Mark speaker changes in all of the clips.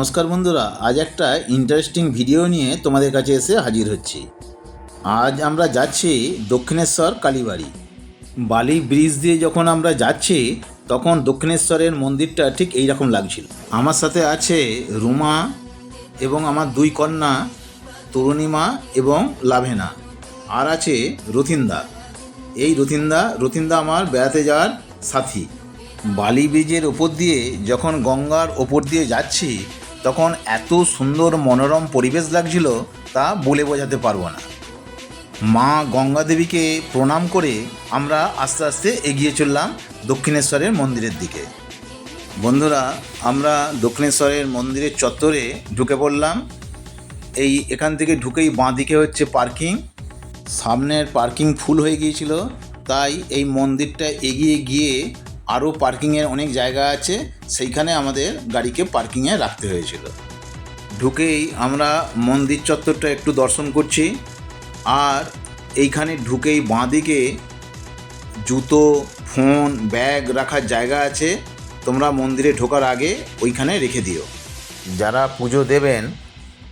Speaker 1: নমস্কার বন্ধুরা, আজ একটা ইন্টারেস্টিং ভিডিও নিয়ে তোমাদের কাছে এসে হাজির হচ্ছি। আজ আমরা যাচ্ছি দক্ষিণেশ্বর কালীবাড়ি। বালি ব্রিজ দিয়ে যখন আমরা যাচ্ছি, তখন দক্ষিণেশ্বরের মন্দিরটা ঠিক এই রকম লাগছিল। আমার সাথে আছে রুমা এবং আমার দুই কন্যা, তরুণিমা এবং লাভেনা। আর আছে রথিন্দা। এই রথিন্দা রথিন্দা আমার বেড়াতে যাওয়ার সাথী। বালি ব্রিজের ওপর দিয়ে যখন গঙ্গার ওপর দিয়ে যাচ্ছি তখন এত সুন্দর মনোরম পরিবেশ লাগছিল তা বলে বোঝাতে পারব না। মা গঙ্গা দেবীকে প্রণাম করে আমরা আস্তে আস্তে এগিয়ে চললাম দক্ষিণেশ্বরের মন্দিরের দিকে। বন্ধুরা, আমরা দক্ষিণেশ্বরের মন্দিরের চত্বরে ঢুকে পড়লাম। এই এখান থেকে ঢুকেই বাঁ দিকে হচ্ছে পার্কিং। সামনের পার্কিং ফুল হয়ে গিয়েছিল, তাই এই মন্দিরটা এগিয়ে গিয়ে আরও পার্কিংয়ের অনেক জায়গা আছে, সেইখানে আমাদের গাড়িকে পার্কিংয়ে রাখতে হয়েছিল। ঢুকেই আমরা মন্দির চত্বরটা একটু দর্শন করছি, আর এইখানে ঢুকেই বাঁ দিকে জুতো, ফোন, ব্যাগ রাখার জায়গা আছে, তোমরা মন্দিরে ঢোকার আগে ওইখানে রেখে দিও। যারা পুজো দেবেন,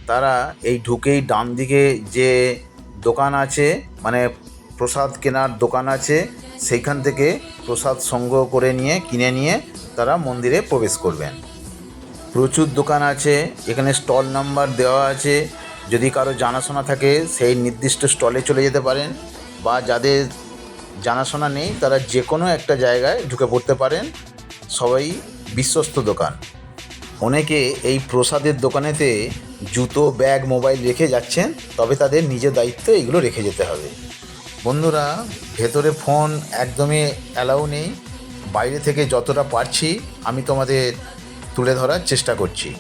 Speaker 1: তারা এই ঢুকেই ডান দিকে যে দোকান আছে মানে প্রসাদ কেনার দোকান আছে সেইখান থেকে প্রসাদ সংগ্রহ করে নিয়ে, কিনে নিয়ে তারা মন্দিরে প্রবেশ করবেন। প্রচুর দোকান আছে, এখানে স্টল নাম্বার দেওয়া আছে। যদি কারও জানাশোনা থাকে, সেই নির্দিষ্ট স্টলে চলে যেতে পারেন বা যাদের জানাশোনা নেই, তারা যে কোনো একটা জায়গায় ঢুকে পড়তে পারেন। সবাই বিশ্বস্ত দোকান। অনেকে এই প্রসাদের দোকানেতে জুতো, ব্যাগ, মোবাইল রেখে যাচ্ছেন, তবে তাদের নিজের দায়িত্ব এগুলো রেখে যেতে হবে। বন্ধুরা, ভেতরে ফোন একদমই অ্যালাউ নেই। বাইরে থেকে যতটা পারছি, আমি তোমাদের তুলে ধরার চেষ্টা করছি।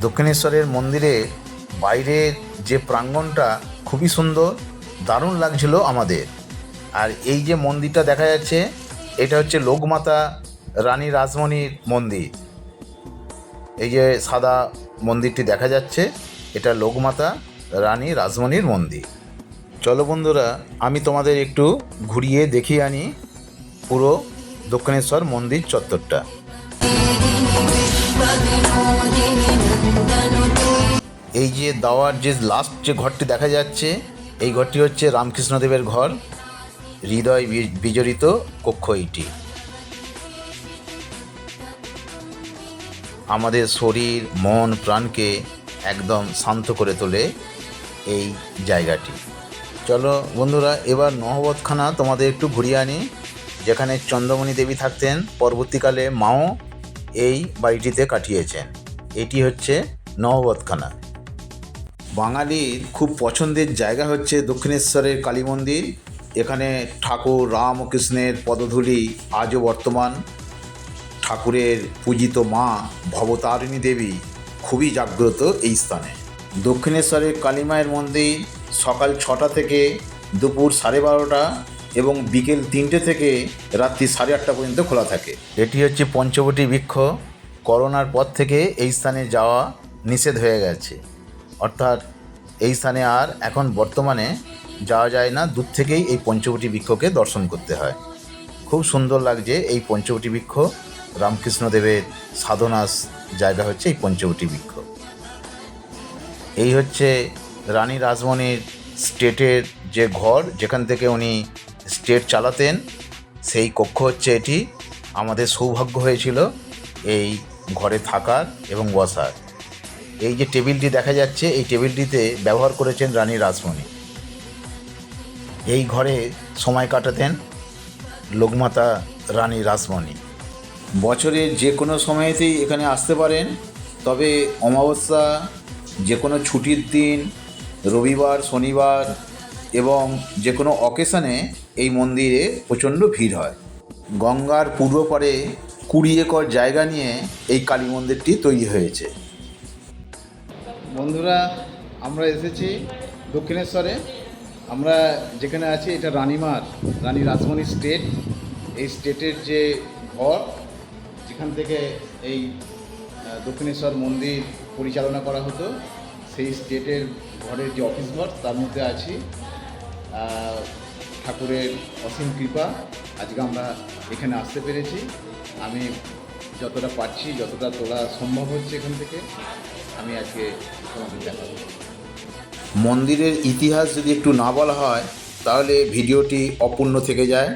Speaker 1: দক্ষিণেশ্বরের মন্দিরে বাইরের যে প্রাঙ্গণটা খুবই সুন্দর, দারুণ লাগছিল আমাদের। আর এই যে মন্দিরটা দেখা যাচ্ছে, এটা হচ্ছে লোকমাতা রানী রাসমণির মন্দির। এই যে সাদা মন্দিরটি দেখা যাচ্ছে, এটা লোকমাতা রানী রাসমণির মন্দির। চলো বন্ধুরা, আমি তোমাদের একটু ঘুরিয়ে দেখিয়ে আনি পুরো দক্ষিণেশ্বর মন্দির চত্বরটা। এই যে দাওয়ার যে লাস্ট যে ঘরটি দেখা যাচ্ছে, এই ঘরটি হচ্ছে রামকৃষ্ণদেবের ঘর, হৃদয় বিজড়িত কক্ষ এইটি আমাদের শরীর, মন, প্রাণকে একদম শান্ত করে তোলে এই জায়গাটি। চলো বন্ধুরা, এবার নহবতখানা তোমাদের একটু ঘুরিয়ে আনি, যেখানে চন্দ্রমণি দেবী থাকতেন, পরবর্তীকালে মাও এই বাড়িটিতে কাটিয়েছেন। এটি হচ্ছে নহবতখানা বাঙালির খুব পছন্দের জায়গা হচ্ছে দক্ষিণেশ্বরের কালী মন্দির। এখানে ঠাকুর রাম ও কৃষ্ণের পদধূলি আজও বর্তমান। ঠাকুরের পূজিত মা ভবতারিণী দেবী খুবই জাগ্রত এই স্থানে। দক্ষিণেশ্বরের কালীমায়ের মন্দির সকাল ছটা থেকে দুপুর সাড়ে বারোটা এবং বিকেল তিনটে থেকে রাত্রি সাড়ে আটটা পর্যন্ত খোলা থাকে। এটি হচ্ছে পঞ্চবটি বৃক্ষ। করোনার পর থেকে এই স্থানে যাওয়া নিষেধ হয়ে গেছে। অর্থাৎ এই স্থানে আর এখন বর্তমানে যাওয়া যায় না। দূর থেকেই এই পঞ্চবটি বৃক্ষকে দর্শন করতে হয়। খুব সুন্দর লাগছে এই পঞ্চবটি বৃক্ষ। রামকৃষ্ণদেবের সাধনাস জায়গা হচ্ছে এই পঞ্চবটি বৃক্ষ। এই হচ্ছে রানী রাসমণির স্টেটের যে ঘর, যেখান থেকে উনি স্টেট চালাতেন, সেই কক্ষ হচ্ছে এটি। আমাদের সৌভাগ্য হয়েছিল এই ঘরে থাকার এবং বসার। এই যে টেবিলটি দেখা যাচ্ছে, এই টেবিলটিতে ব্যবহার করেছেন রানী রাসমণি এই ঘরে সময় কাটাতেন লোকমাতা রানী রাসমণি বছরের যে কোনো সময়েতেই এখানে আসতে পারেন, তবে অমাবস্যা, যে কোনো ছুটির দিন রবিবার, শনিবার এবং যে কোনো অকেশনে এই মন্দিরে প্রচণ্ড ভিড় হয়। গঙ্গার পূর্ব পারে কুড়ি একর জায়গা নিয়ে এই কালী মন্দিরটি তৈরি হয়েছে।
Speaker 2: বন্ধুরা, আমরা এসেছি দক্ষিণেশ্বরে। আমরা যেখানে আছি, এটা রানীমার, রানী রাজমণি স্টেট এই স্টেটের যে ঘর, যেখান থেকে এই দক্ষিণেশ্বর মন্দির পরিচালনা করা হতো। সেই স্টেটের ঘরের যে অফিস ঘর, তার মধ্যে আছি। ঠাকুরের অসীম কৃপা, আজকে আমরা এখানে আসতে পেরেছি। আমি যতটা পারছি, যতটা তোলা সম্ভব হচ্ছে এখান থেকে, আমি আজকে তোমাদের দেখাবো।
Speaker 1: মন্দিরের ইতিহাস যদি একটু না বলা হয়, তাহলে ভিডিওটি অপূর্ণ থেকে যায়।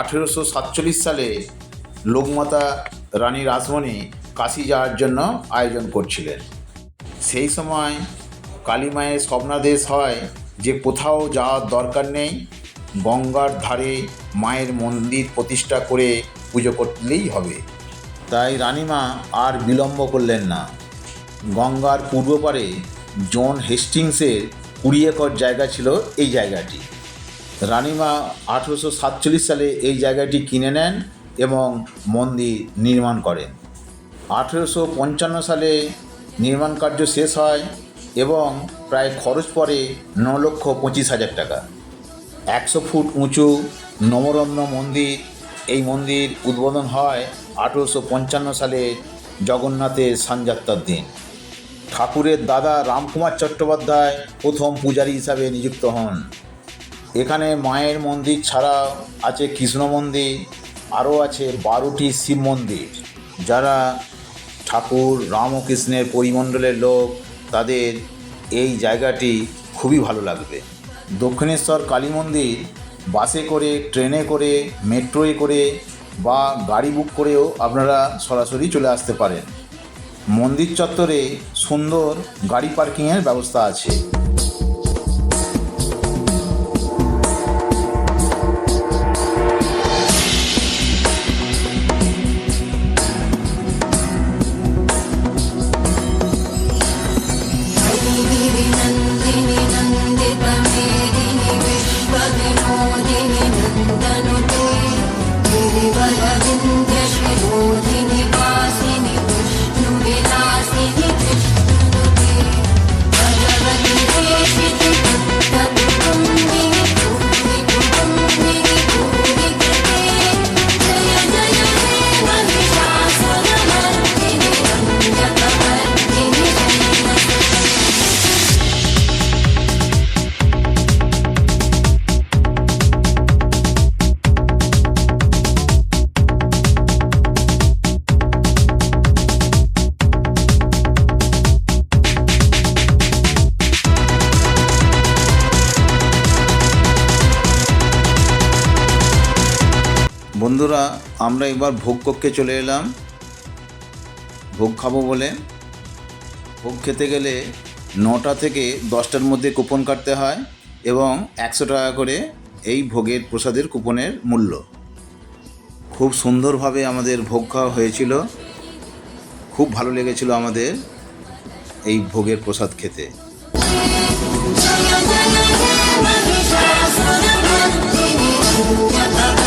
Speaker 1: আঠেরোশো সাতচল্লিশ সালে লোকমাতা রানী রাসমণি কাশি যাওয়ার জন্য আয়োজন করছিলেন। সেই সময় কালীমায়ের স্বপ্নাদেশ হয় যে কোথাও যাওয়ার দরকার নেই, গঙ্গার ধারে মায়ের মন্দির প্রতিষ্ঠা করে পুজো করলেই হবে। তাই রানীমা আর বিলম্ব করলেন না। গঙ্গার পূর্ব পারে জন হেস্টিংসের কুড়ি একর জায়গা ছিল এই জায়গাটি। রানীমা আঠেরোশো সাতচল্লিশ সালে এই জায়গাটি কিনে নেন এবং মন্দির নির্মাণ করেন। আঠেরোশো পঞ্চান্ন সালে নির্মাণ কার্য শেষ হয় এবং প্রায় খরচ পড়ে ন লক্ষ পঁচিশ হাজার টাকা। একশো ফুট উঁচু নবরত্ন মন্দির, এই মন্দির উদ্বোধন হয় আঠেরোশো পঞ্চান্ন সালে জগন্নাথের সানযাত্রার দিন। ঠাকুরের দাদা রামকুমার চট্টোপাধ্যায় প্রথম পূজারী হিসাবে নিযুক্ত হন। এখানে মায়ের মন্দির ছাড়াও আছে কৃষ্ণ মন্দির, আরও আছে বারোটি শিব মন্দির, যারা ঠাকুর রামকৃষ্ণের পরিমণ্ডলের লোক, তাদের এই জায়গাটি খুবই ভালো লাগবে। দক্ষিণেশ্বর কালী মন্দির বাসে করে, ট্রেনে করে, মেট্রোয়ে করে বা গাড়ি বুক করেও আপনারা সরাসরি চলে আসতে পারেন। মন্দির চত্বরে সুন্দর গাড়ি পার্কিংয়ের ব্যবস্থা আছে। বন্ধুরা, আমরা এবার ভোগ কক্ষে চলে এলাম। ভোগ খাব বলে। ভোগ খেতে গেলে নটা থেকে দশটার মধ্যে কুপন কাটতে হয় এবং একশো টাকা করে এই ভোগের প্রসাদের কুপনের মূল্য। খুব সুন্দরভাবে আমাদের ভোগ খাওয়া হয়েছিল। খুব ভালো লেগেছিল আমাদের এই ভোগের প্রসাদ খেতে।
Speaker 3: Thank you.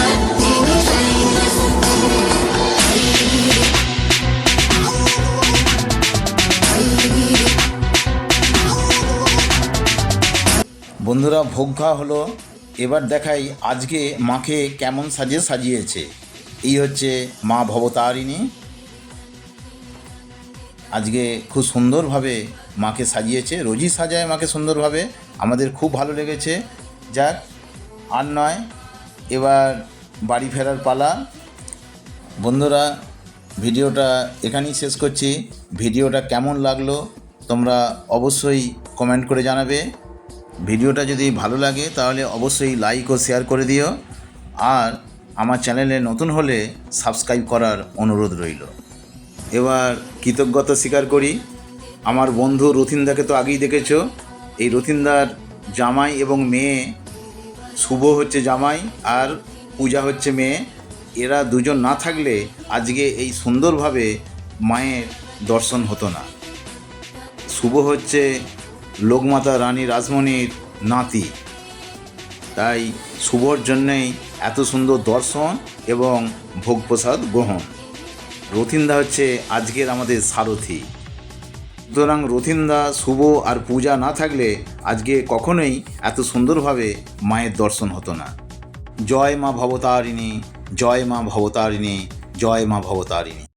Speaker 1: বন্ধুরা, ভোগ খাওয়া হলো। এবার দেখাই আজকে মাকে কেমন সাজিয়ে সাজিয়েছে। এই হচ্ছে মা ভবতারিণী। আজকে খুব সুন্দরভাবে মাকে সাজিয়েছে। রোজই সাজায় মাকে সুন্দরভাবে। আমাদের খুব ভালো লেগেছে। যাক, আর নয়, এবার বাড়ি ফেরার পালা। বন্ধুরা, ভিডিওটা এখানেই শেষ করছি। ভিডিওটা কেমন লাগল তোমরা অবশ্যই কমেন্ট করে জানাবে। ভিডিওটা যদি ভালো লাগে, তাহলে অবশ্যই লাইক ও শেয়ার করে দিও। আর আমার চ্যানেলে নতুন হলে সাবস্ক্রাইব করার অনুরোধ রইল। এবার কৃতজ্ঞতা স্বীকার করি, আমার বন্ধু রথিনদাকে তো আগেই দেখেছ। এই রথিনদার জামাই এবং মেয়ে, শুভ হচ্ছে জামাই আর পূজা হচ্ছে মেয়ে। এরা দুজন না থাকলে আজকে এই সুন্দরভাবে মায়ের দর্শন হতো না। শুভ হচ্ছে লোকমাতা রানী রাসমণির নাতি। তাই শুভর জন্যেই এত সুন্দর দর্শন এবং ভোগ প্রসাদ গ্রহণ। রথিন্দা হচ্ছে আজকের আমাদের সারথি। সুতরাং রথিন্দা, শুভ আর পূজা না থাকলে আজকে কখনোই এত সুন্দরভাবে মায়ের দর্শন হতো না। জয় মা ভবতারিণী, জয় মা ভবতারিণী, জয় মা ভবতারিণী।